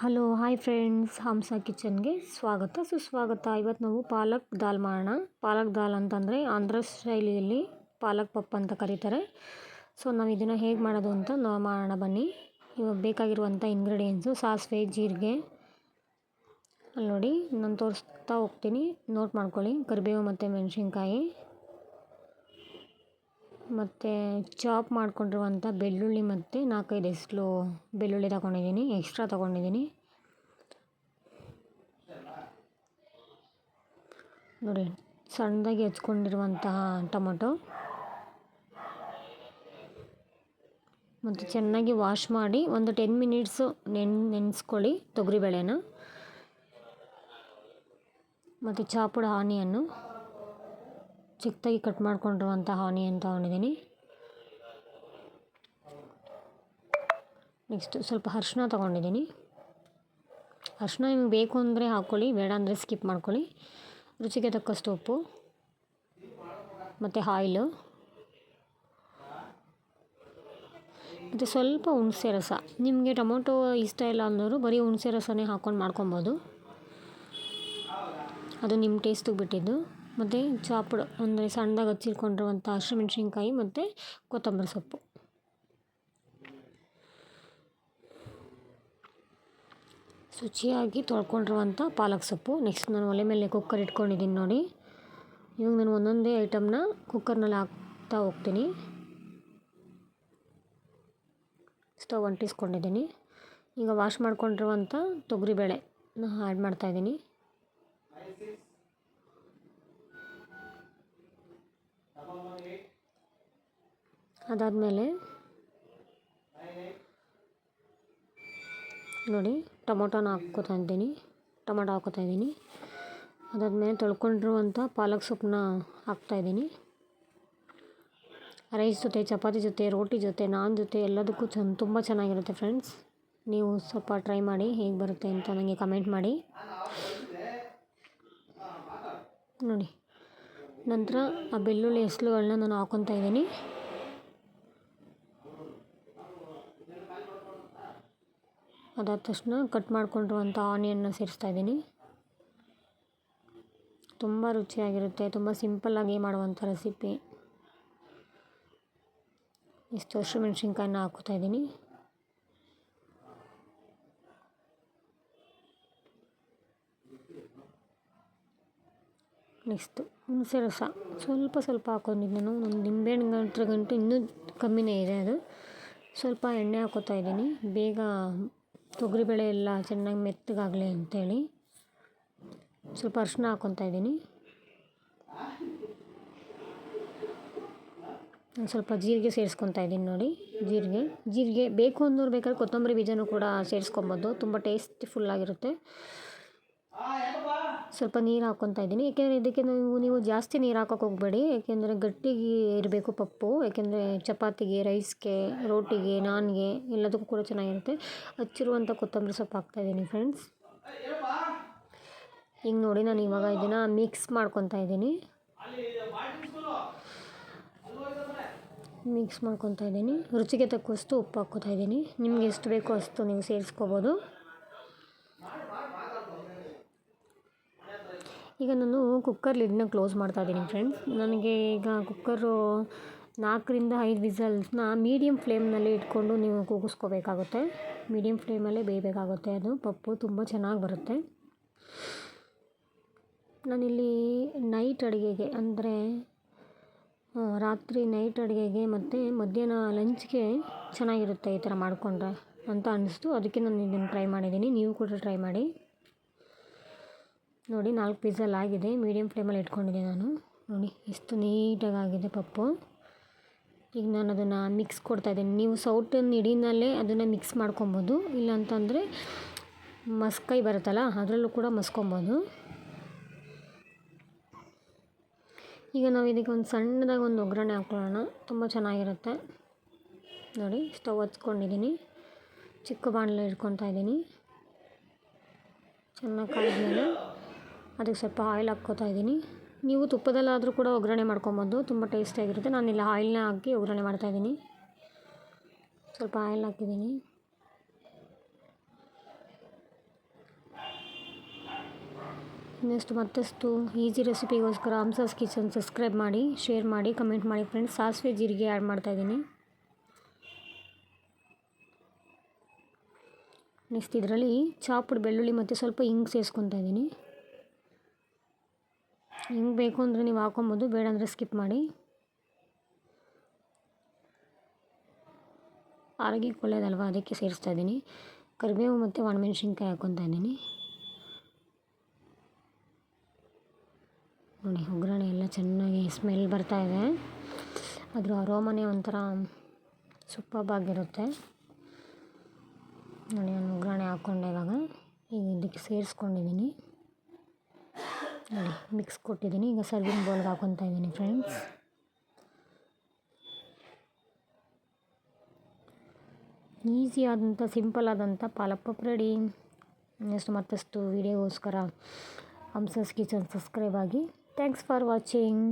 Hello, hi friends. ಹಂಸ ಕಿಚನ್ಗೆ ಸ್ವಾಗತ. ಸುಸ್ವಾಗತ. ಇವತ್ತು ನಾವು ಪಾಲಕ್ ದಾಲ್ ಮಾಡೋಣ. ಪಾಲಕ್ ದಾಲ್ ಅಂತಂದರೆ ಆಂಧ್ರ ಶೈಲಿಯಲ್ಲಿ ಪಾಲಕ್ ಪಪ್ಪ ಅಂತ ಕರೀತಾರೆ. ಸೊ, ನಾವು ಇದನ್ನು ಹೇಗೆ ಮಾಡೋದು ಅಂತ ನಾವು ಮಾಡೋಣ ಬನ್ನಿ. ಇವಾಗ ಬೇಕಾಗಿರುವಂಥ ಇಂಗ್ರೀಡಿಯೆಂಟ್ಸು ಸಾಸಿವೆ, ಜೀರಿಗೆ. ಅಲ್ಲಿ ನೋಡಿ, ನಾನು ತೋರಿಸ್ತಾ ಹೋಗ್ತೀನಿ. ನೋಟ್ ಮಾಡ್ಕೊಳ್ಳಿ. ಕರಿಬೇವು ಮತ್ತು ಮೆಣಸಿನ್ಕಾಯಿ. ಮತ್ತು ಚಾಪ್ ಮಾಡಿಕೊಂಡಿರುವಂಥ ಬೆಳ್ಳುಳ್ಳಿ ಮತ್ತು ನಾಲ್ಕೈದು ಎಸ್ಲು ಬೆಳ್ಳುಳ್ಳಿ ತಗೊಂಡಿದ್ದೀನಿ ಎಕ್ಸ್ಟ್ರಾ ತಗೊಂಡಿದ್ದೀನಿ. ನೋಡಿ, ಸಣ್ಣದಾಗಿ ಹೆಚ್ಕೊಂಡಿರುವಂತಹ ಟೊಮೊಟೊ. ಮತ್ತು ಚೆನ್ನಾಗಿ ವಾಶ್ ಮಾಡಿ ಒಂದು ಟೆನ್ ಮಿನಿಟ್ಸು ನೆನ್, ನೆನೆಸ್ಕೊಳ್ಳಿ ತೊಗರಿಬೇಳೆನ ಮತ್ತು ಚಾಪುಡ ಆನಿಯನ್ನು ಚಿಕ್ಕದಾಗಿ ಕಟ್ ಮಾಡ್ಕೊಂಡಿರುವಂಥ ಆನಿಯನ್ ತೊಗೊಂಡಿದ್ದೀನಿ. ನೆಕ್ಸ್ಟ್ ಸ್ವಲ್ಪ ಅರ್ಶಿನ ತೊಗೊಂಡಿದ್ದೀನಿ. ಅರ್ಶಿನ ನಿಮ್ಗೆ ಬೇಕು ಅಂದರೆ ಹಾಕ್ಕೊಳ್ಳಿ ಬೇಡ ಅಂದರೆ ಸ್ಕಿಪ್ ಮಾಡ್ಕೊಳ್ಳಿ. ರುಚಿಗೆ ತಕ್ಕಷ್ಟು ಉಪ್ಪು, ಮತ್ತು ಆಯಿಲು ಮತ್ತು ಸ್ವಲ್ಪ ಹುಣಸೆ ರಸ. ನಿಮಗೆ ಟೊಮೊಟೊ ಇಷ್ಟ ಇಲ್ಲ ಅನ್ನೋರು ಬರೀ ಹುಣಸೆ ರಸನೇ ಹಾಕ್ಕೊಂಡು ಮಾಡ್ಕೊಬೋದು. ಅದು ನಿಮ್ಮ ಟೇಸ್ಟಿಗೆ ಬಿಟ್ಟಿದ್ದು. ಮತ್ತು ಚಾಪುಡು ಅಂದರೆ ಸಣ್ಣದಾಗಿ ಹಚ್ಚಿಟ್ಕೊಂಡಿರುವಂಥ ಹಸಿಮೆಣ್ಸಿನ್ಕಾಯಿ ಮತ್ತು ಕೊತ್ತಂಬರಿ ಸೊಪ್ಪು. ಶುಚಿಯಾಗಿ ತೊಳ್ಕೊಂಡಿರುವಂಥ ಪಾಲಕ್ ಸೊಪ್ಪು. ನೆಕ್ಸ್ಟ್ ನಾನು ಒಲೆ ಮೇಲೆ ಕುಕ್ಕರ್ ಇಟ್ಕೊಂಡಿದ್ದೀನಿ ನೋಡಿ. ಇವಾಗ ನಾನು ಒಂದೊಂದೇ ಐಟಮ್ನ ಕುಕ್ಕರ್ನಲ್ಲಿ ಹಾಕ್ತಾ ಹೋಗ್ತೀನಿ. ಸ್ಟವ್ ಅಂಟಿಸ್ಕೊಂಡಿದ್ದೀನಿ. ಈಗ ವಾಶ್ ಮಾಡ್ಕೊಂಡಿರುವಂಥ ತೊಗರಿಬೇಳೆ ಆ್ಯಡ್ ಮಾಡ್ತಾಯಿದ್ದೀನಿ ಅದಾದಮೇಲೆ ನೋಡಿ, ಟೊಮೊಟೊನ ಹಾಕ್ಕೋತಾ ಇದ್ದೀನಿ. ಟೊಮೊಟೊ ಹಾಕೋತಾ ಇದ್ದೀನಿ. ಅದಾದಮೇಲೆ ತೊಳ್ಕೊಂಡಿರುವಂಥ ಪಾಲಕ್ ಸೊಪ್ಪನ್ನ ಹಾಕ್ತಾಯಿದ್ದೀನಿ ರೈಸ್ ಜೊತೆ, ಚಪಾತಿ ಜೊತೆ, ರೋಟಿ ಜೊತೆ, ನಾನ್ ಜೊತೆ ಎಲ್ಲದಕ್ಕೂ ಚೆನ್ನ ತುಂಬ ಚೆನ್ನಾಗಿರುತ್ತೆ ಫ್ರೆಂಡ್ಸ್. ನೀವು ಸ್ವಲ್ಪ ಟ್ರೈ ಮಾಡಿ, ಹೇಗೆ ಬರುತ್ತೆ ಅಂತ ನನಗೆ ಕಮೆಂಟ್ ಮಾಡಿ. ನೋಡಿ, ನಂತರ ಆ ಬೆಳ್ಳುಳ್ಳಿ ಹೆಸ್ಲುಗಳನ್ನ ನಾನು ಹಾಕ್ಕೊತಾ ಇದ್ದೀನಿ. ಅದಾದ ತಕ್ಷಣ ಕಟ್ ಮಾಡಿಕೊಂಡಿರುವಂಥ ಆನಿಯನ್ನ ಸೇರಿಸ್ತಾ ಇದ್ದೀನಿ. ತುಂಬ ರುಚಿಯಾಗಿರುತ್ತೆ, ತುಂಬ ಸಿಂಪಲ್ಲಾಗಿ ಮಾಡುವಂಥ ರೆಸಿಪಿ. ಇಷ್ಟು ಹಸಿಮೆಣ್ಸಿನ್ಕಾಯನ್ನ ಹಾಕೋತಾ ಇದ್ದೀನಿ. ನೆಕ್ಸ್ಟು ಹುಣಸೆ ರಸ. ಸ್ವಲ್ಪ ಸ್ವಲ್ಪ ಹಾಕೊಂಡಿದ್ದು ನಾನು. ಒಂದು ನಿಂಬೆಹಣ್ಣು ಗಂಟ್ರ ಗಂಟು ಇನ್ನೂ ಕಮ್ಮಿನೇ ಇದೆ ಅದು. ಸ್ವಲ್ಪ ಎಣ್ಣೆ ಹಾಕೋತಾ ಇದ್ದೀನಿ. ಬೇಗ ತೊಗರಿಬೇಳೆ ಎಲ್ಲ ಚೆನ್ನಾಗಿ ಮೆತ್ತಗಾಗಲಿ ಅಂಥೇಳಿ ಸ್ವಲ್ಪ ಅರಿಶಿನ ಹಾಕ್ಕೊತಾ ಇದ್ದೀನಿ. ಸ್ವಲ್ಪ ಜೀರಿಗೆ ಸೇರಿಸ್ಕೊತಾ ಇದ್ದೀನಿ ನೋಡಿ, ಜೀರಿಗೆ. ಜೀರಿಗೆ ಬೇಕು ಅನ್ನೋರು ಬೇಕಾದ್ರೆ ಕೊತ್ತಂಬರಿ ಬೀಜನೂ ಕೂಡ ಸೇರಿಸ್ಕೊಬೋದು, ತುಂಬ ಟೇಸ್ಟಿಫುಲ್ಲಾಗಿರುತ್ತೆ ಸ್ವಲ್ಪ ನೀರು ಹಾಕ್ಕೊತಾ ಇದ್ದೀನಿ. ಏಕೆಂದರೆ ಇದಕ್ಕೆ ನೀವು ನೀವು ಜಾಸ್ತಿ ನೀರು ಹಾಕೋಕೆ ಹೋಗಬೇಡಿ. ಏಕೆಂದರೆ ಗಟ್ಟಿಗೆ ಇರಬೇಕು ಪಪ್ಪು. ಏಕೆಂದರೆ ಚಪಾತಿಗೆ, ರೈಸ್ಗೆ, ರೋಟಿಗೆ, ನಾನ್ಗೆ ಎಲ್ಲದಕ್ಕೂ ಕೂಡ ಚೆನ್ನಾಗಿರುತ್ತೆ. ಹಚ್ಚಿರುವಂಥ ಕೊತ್ತಂಬರಿ ಸೊಪ್ಪು ಹಾಕ್ತಾಯಿದ್ದೀನಿ ಫ್ರೆಂಡ್ಸ್ ಈಗ ನೋಡಿ, ನಾನು ಇವಾಗ ಇದನ್ನು ಮಿಕ್ಸ್ ಮಾಡ್ಕೊತಾ ಇದ್ದೀನಿ. ಮಿಕ್ಸ್ ಮಾಡ್ಕೊತಾ ಇದ್ದೀನಿ. ರುಚಿಗೆ ತಕ್ಕಷ್ಟು ಉಪ್ಪು ಹಾಕ್ಕೊತಾ ಇದ್ದೀನಿ. ನಿಮ್ಗೆ ಎಷ್ಟು ಬೇಕೋ ಅಷ್ಟು ನೀವು ಸೇರಿಸ್ಕೋಬೋದು. ಈಗ ನಾನು ಕುಕ್ಕರ್ ಲಿಡ್ನ ಕ್ಲೋಸ್ ಮಾಡ್ತಾ ಇದ್ದೀನಿ ಫ್ರೆಂಡ್ಸ್ ನನಗೆ ಈಗ ಕುಕ್ಕರು ನಾಲ್ಕರಿಂದ ಐದು ವಿಸಲ್ಸ್ನ ಮೀಡಿಯಮ್ ಫ್ಲೇಮ್ನಲ್ಲಿ ಇಟ್ಕೊಂಡು ನೀವು ಕೂಗಿಸ್ಕೋಬೇಕಾಗುತ್ತೆ. ಮೀಡಿಯಮ್ ಫ್ಲೇಮಲ್ಲೇ ಬೇಯಬೇಕಾಗುತ್ತೆ ಅದು. ಪಪ್ಪು ತುಂಬ ಚೆನ್ನಾಗಿ ಬರುತ್ತೆ. ನಾನಿಲ್ಲಿ ನೈಟ್ ಅಡುಗೆಗೆ ಅಂದರೆ ರಾತ್ರಿ ನೈಟ್ ಅಡುಗೆಗೆ ಮತ್ತು ಮಧ್ಯಾಹ್ನ ಲಂಚ್ಗೆ ಚೆನ್ನಾಗಿರುತ್ತೆ ಈ ಥರ ಮಾಡಿಕೊಂಡ್ರೆ ಅಂತ ಅನ್ನಿಸ್ತು ಅದಕ್ಕೆ ನಾನು ಇದನ್ನು ಟ್ರೈ ಮಾಡಿದ್ದೀನಿ. ನೀವು ಕೂಡ ಟ್ರೈ ಮಾಡಿ. ನೋಡಿ ನಾಲ್ಕು ಪೀಸಲ್ಲಿ ಆಗಿದೆ. ಮೀಡಿಯಮ್ ಫ್ಲೇಮಲ್ಲಿ ಇಟ್ಕೊಂಡಿದ್ದೆ ನಾನು. ನೋಡಿ, ಎಷ್ಟು ನೀಟಾಗಿ ಆಗಿದೆ ಪಪ್ಪು. ಈಗ ನಾನು ಅದನ್ನು ಮಿಕ್ಸ್ ಕೊಡ್ತಾಯಿದ್ದೀನಿ ನೀವು ಸೌಟನ್ ಹಿಡಿನಲ್ಲೇ ಅದನ್ನು ಮಿಕ್ಸ್ ಮಾಡ್ಕೊಬೋದು. ಇಲ್ಲಾಂತಂದರೆ ಮಸ್ಕೈ ಬರುತ್ತಲ್ಲ, ಅದರಲ್ಲೂ ಕೂಡ ಮಸ್ಕೊಬೋದು. ಈಗ ನಾವು ಇದಕ್ಕೆ ಒಂದು ಸಣ್ಣದಾಗಿ ಒಂದು ಒಗ್ಗರಣೆ ಹಾಕ್ಕೊಳ್ಳೋಣ ತುಂಬ ಚೆನ್ನಾಗಿರುತ್ತೆ. ನೋಡಿ, ಸ್ಟವ್ ಹಚ್ಕೊಂಡಿದ್ದೀನಿ. ಚಿಕ್ಕ ಬಾಣಲೆ ಇಟ್ಕೊತಾ ಇದ್ದೀನಿ. ಚೆನ್ನಾಗಿ ಕಾಯ್ದ್ಮೇಲೆ ಅದಕ್ಕೆ ಸ್ವಲ್ಪ ಆಯಿಲ್ ಹಾಕ್ಕೋತಾ ಇದ್ದೀನಿ. ನೀವು ತುಪ್ಪದಲ್ಲಾದರೂ ಕೂಡ ಒಗ್ಗರಣೆ ಮಾಡ್ಕೊಬೋದು. ತುಂಬ ಟೇಸ್ಟಿಯಾಗಿರುತ್ತೆ ನಾನಿಲ್ಲಿ ಆಯಿಲ್ನ ಹಾಕಿ ಒಗ್ಗರಣೆ ಮಾಡ್ತಾಯಿದ್ದೀನಿ ಸ್ವಲ್ಪ ಆಯಿಲ್ ಹಾಕಿದ್ದೀನಿ. ನೆಕ್ಸ್ಟ್ ಮತ್ತಷ್ಟು ಈಸಿ ರೆಸಿಪಿಗೋಸ್ಕರ ಹಂಸಾಸ್ ಕಿಚನ್ ಸಬ್ಸ್ಕ್ರೈಬ್ ಮಾಡಿ, ಶೇರ್ ಮಾಡಿ, ಕಮೆಂಟ್ ಮಾಡಿ ಫ್ರೆಂಡ್ಸ್. ಸಾಸಿವೆ ಜೀರಿಗೆ ಆ್ಯಡ್ ಮಾಡ್ತಾಯಿದ್ದೀನಿ ನೆಕ್ಸ್ಟ್ ಇದರಲ್ಲಿ ಚಾಪುಡ್, ಬೆಳ್ಳುಳ್ಳಿ ಮತ್ತು ಸ್ವಲ್ಪ ಹಿಂಗ್ ಸೇರಿಸ್ಕೊತಾ ಇದ್ದೀನಿ. ಹಿಂಗೆ ಬೇಕು ಅಂದರೆ ನೀವು ಹಾಕೊಬೋದು. ಬೇಡ ಅಂದರೆ ಸ್ಕಿಪ್ ಮಾಡಿ. ಆರೋಗ್ಯಕ್ಕೆ ಒಳ್ಳೇದಲ್ವ? ಅದಕ್ಕೆ ಸೇರಿಸ್ತಾ ಇದ್ದೀನಿ. ಕರಿಬೇವು ಮತ್ತು ಒಣಮೆಣ್ಸಿನ್ಕಾಯಿ ಹಾಕ್ಕೊತಾ ಇದ್ದೀನಿ. ನೋಡಿ ಒಗ್ಗರಣೆ ಎಲ್ಲ ಚೆನ್ನಾಗಿ ಸ್ಮೆಲ್ ಬರ್ತಾ ಇದೆ. ಅದರ ಅರೋಮನೆ ಒಂಥರ ಸೂಪರ್ಬಾಗಿರುತ್ತೆ ನೋಡಿ, ನಾನು ಒಗ್ಗರಣೆ ಹಾಕ್ಕೊಂಡೆ ಇವಾಗ. ಈಗ ಇದಕ್ಕೆ ಸೇರಿಸ್ಕೊಂಡಿದ್ದೀನಿ. ನೋಡಿ ಮಿಕ್ಸ್ ಕೊಟ್ಟಿದ್ದೀನಿ. ಈಗ ಸರ್ವಿಂಗ್ ಬೌಲ್ಗೆ ಹಾಕ್ಕೊತಾ ಇದ್ದೀನಿ ಫ್ರೆಂಡ್ಸ್ ಈಸಿ ಆದಂಥ ಸಿಂಪಲ್ ಆದಂಥ ಪಾಲಕ್ ರೆಡಿ ನೆಕ್ಸ್ಟ್ ಮತ್ತಷ್ಟು ವೀಡಿಯೋಗೋಸ್ಕರ ಹಂಸಸ್ ಕಿಚನ್ ಸಬ್ಸ್ಕ್ರೈಬ್ ಆಗಿ. Thanks for watching